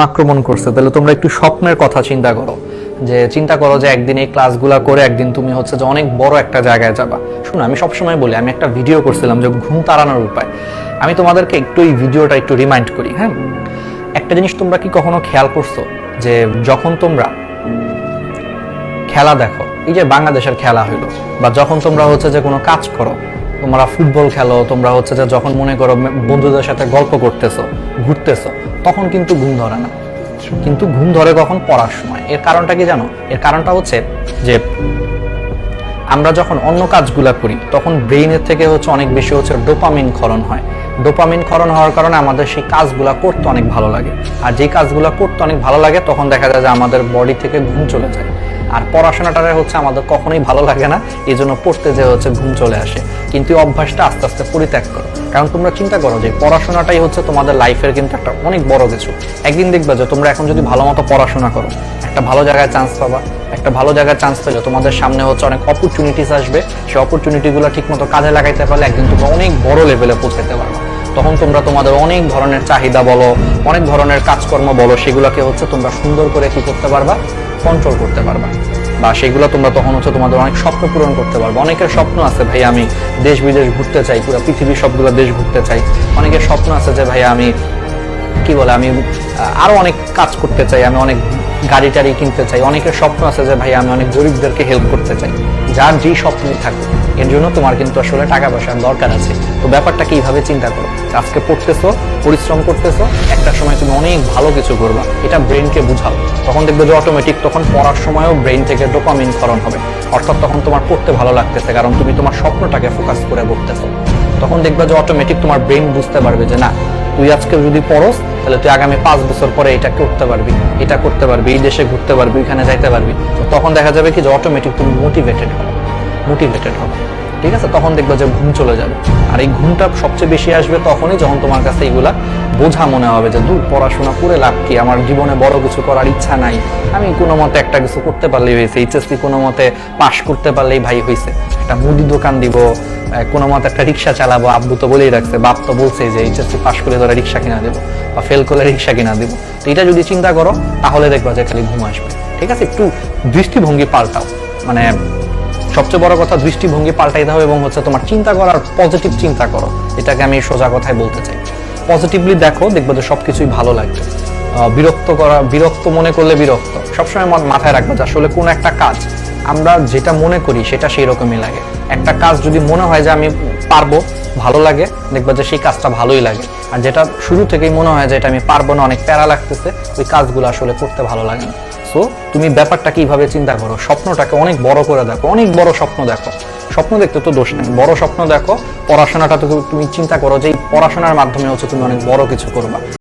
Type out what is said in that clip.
আক্রমণ করছে। তাহলে তোমরা একটু স্বপ্নের কথা চিন্তা করো। যে চিন্তা করো যে একদিন এই ক্লাসগুলো করে একদিন তুমি হচ্ছে যে অনেক বড় একটা জায়গায় যাবা। শুনো আমি সবসময় বলি, আমি একটা ভিডিও করছিলাম যে ঘুম তাড়ানোর উপায়। আমি তোমাদেরকে একটু এই ভিডিওটা একটু রিমাইন্ড করি হ্যাঁ? একটা জিনিস তোমরা কি কখনো খেয়াল করছ? যে যখন তোমরা খেলা দেখো, এই যে বাংলাদেশের খেলা হইল, বা যখন তোমরা হচ্ছে যে কোনো কাজ করো তোমরা ফুটবল খেলো, তোমরা হচ্ছে যে যখন মনে করো বন্ধুদের সাথে গল্প করতেছো, ঘুরতেছো, তখন কিন্তু ঘুম ধরে না। কিন্তু ঘুম ধরে কখন? পড়ার সময়। এর কারণটা কি জানো? এর কারণটা হচ্ছে যে আমরা যখন অন্য কাজগুলা করি, তখন ব্রেইনের থেকে হচ্ছে অনেক বেশি হচ্ছে ডোপামিন ক্ষরণ হয়। ডোপামিন ক্ষরণ হওয়ার কারণে আমাদের সেই কাজগুলা করতে অনেক ভালো লাগে। আর যেই কাজগুলা করতে অনেক ভালো লাগে, তখন দেখা যায় যে আমাদের বডি থেকে ঘুম চলে যায়। আর পড়াশোনাটা হচ্ছে আমাদের কখনোই ভালো লাগে না, এই জন্য পড়তে যে হচ্ছে ঘুম চলে আসে। কিন্তু অভ্যাসটা আস্তে আস্তে পরিত্যাগ করো। কারণ তোমরা চিন্তা করো যে পড়াশোনাটাই হচ্ছে তোমাদের লাইফের কিন্তু একটা অনেক বড় কিছু। একদিন দেখবে যে তোমরা এখন যদি ভালো মতো পড়াশোনা করো, একটা ভালো জায়গায় চান্স পাবা, একটা ভালো জায়গায় চান্স পেলে তোমাদের সামনে হচ্ছে অনেক অপরচুনিটিস আসবে। সেই অপরচুনিটিগুলো ঠিকমতো কাজে লাগাইতে পারলে একদিন তোমরা অনেক বড় লেভেলে পৌঁছাতে পারবে। তখন তোমরা তোমাদের অনেক ধরনের চাহিদা বলো, অনেক ধরনের কাজকর্ম বলো, সেগুলোকে হচ্ছে তোমরা সুন্দর করে কি করতে পারবা? কন্ট্রোল করতে পারবা। বা সেগুলো তোমরা তখন হচ্ছে তোমাদের অনেক স্বপ্ন পূরণ করতে পারবে। অনেকের স্বপ্ন আছে ভাই আমি দেশ, বিদেশ ঘুরতে চাই, পুরো পৃথিবীর সবগুলো দেশ ঘুরতে চাই। অনেকের স্বপ্ন আছে যে ভাই আমি, কি বলে, আমি আরও আরও অনেক কাজ করতে চাই, আমি অনেক গাড়ি টাড়ি কিনতে চাই। অনেকের স্বপ্ন আছে যে ভাই আমি অনেক গরিবদেরকে হেল্প করতে চাই। যার যেই স্বপ্নই থাকুক। এর জন্য তোমার কিন্তু আসলে টাকা পয়সার দরকার আছে। তো ব্যাপারটা কীভাবে চিন্তা করো। আজকে পড়তেছো, পরিশ্রম করতেছো, একটা সময় তুমি অনেক ভালো কিছু করবা, এটা ব্রেনকে বুঝাও। তখন দেখবে যে অটোমেটিক তখন পড়ার সময়ও ব্রেন থেকে ডোপামিন ক্ষরণ হবে। অর্থাৎ তখন তোমার পড়তে ভালো লাগতেছে, কারণ তুমি তোমার স্বপ্নটাকে ফোকাস করে পড়তেছো তখন দেখবে যে অটোমেটিক তোমার ব্রেন বুঝতে পারবে যে না, তুই আজকে যদি পড়স, তাহলে তুই আগামী পাঁচ বছর পরে এটা করতে পারবি, এটা করতে পারবি, এই দেশে ঘুরতে পারবি এখানে যাইতে পারবি। তখন দেখা যাবে কি যে অটোমেটিক তুমি মোটিভেটেড হবে। মোটিভেটেড হবে। ঠিক আছে? তখন দেখবে যে ঘুম চলে যাবে। আর এই ঘুমটা সবচেয়ে বেশি আসবে তখনই যখন তোমার কাছে এইগুলা বোঝা মনে হবে যে, দূর, পড়াশোনা করে লাভ কি? আমার জীবনে বড় কিছু করার ইচ্ছা নাই। আমি কোনো মতে একটা কিছু করতে পারলেই হয়েছে। এইচএসসি কোনো মতে পাশ করতে পারলেই ভাই হয়েছে। একটা মুদি দোকান দিব কোনো মতে একটা রিক্সা চালাবো। আব্বু তো বলেই রাখছে, বাপ তো বলছে যে এইচএসসি পাশ করে ধরে রিক্সা কিনা দেবো বা ফেল করলে রিক্সা কিনা দেবো। তো এটা যদি চিন্তা করো, তাহলে দেখবা যে খালি ঘুম আসবে। ঠিক আছে? একটু দৃষ্টিভঙ্গি পাল্টাও। মানে সবচেয়ে বড় কথা, দৃষ্টিভঙ্গি পাল্টাইতে হবে এবং হচ্ছে তোমার চিন্তা করার পজিটিভ চিন্তা করো। এটাকে আমি সোজা কথায় বলতে চাই। পজিটিভলি দেখো, দেখবে যে সব কিছুই ভালো লাগবে। বিরক্ত করা, বিরক্ত মনে করলে বিরক্ত। সবসময় মাথায় রাখব যে আসলে কোনো একটা কাজ আমরা যেটা মনে করি, সেটা সেই রকমই লাগে। একটা কাজ যদি মনে হয় যে আমি পারব ভালো লাগে, দেখবা যে সেই কাজটা ভালোই লাগে। আর যেটা শুরু থেকেই মনে হয় যে এটা আমি পারব না, অনেক প্যারা লাগতেছে, ওই কাজগুলো আসলে করতে ভালো লাগে না। সো তুমি ব্যাপারটা কীভাবে চিন্তা করো, স্বপ্নটাকে অনেক বড় করে দেখো, অনেক বড় স্বপ্ন দেখো। স্বপ্ন দেখতে তো দোষ নেই, বড় স্বপ্ন দেখো, পড়াশোনাটা তো তুমি চিন্তা করো যে পড়াশোনার মাধ্যমে হচ্ছে তুমি অনেক বড় কিছু করবা।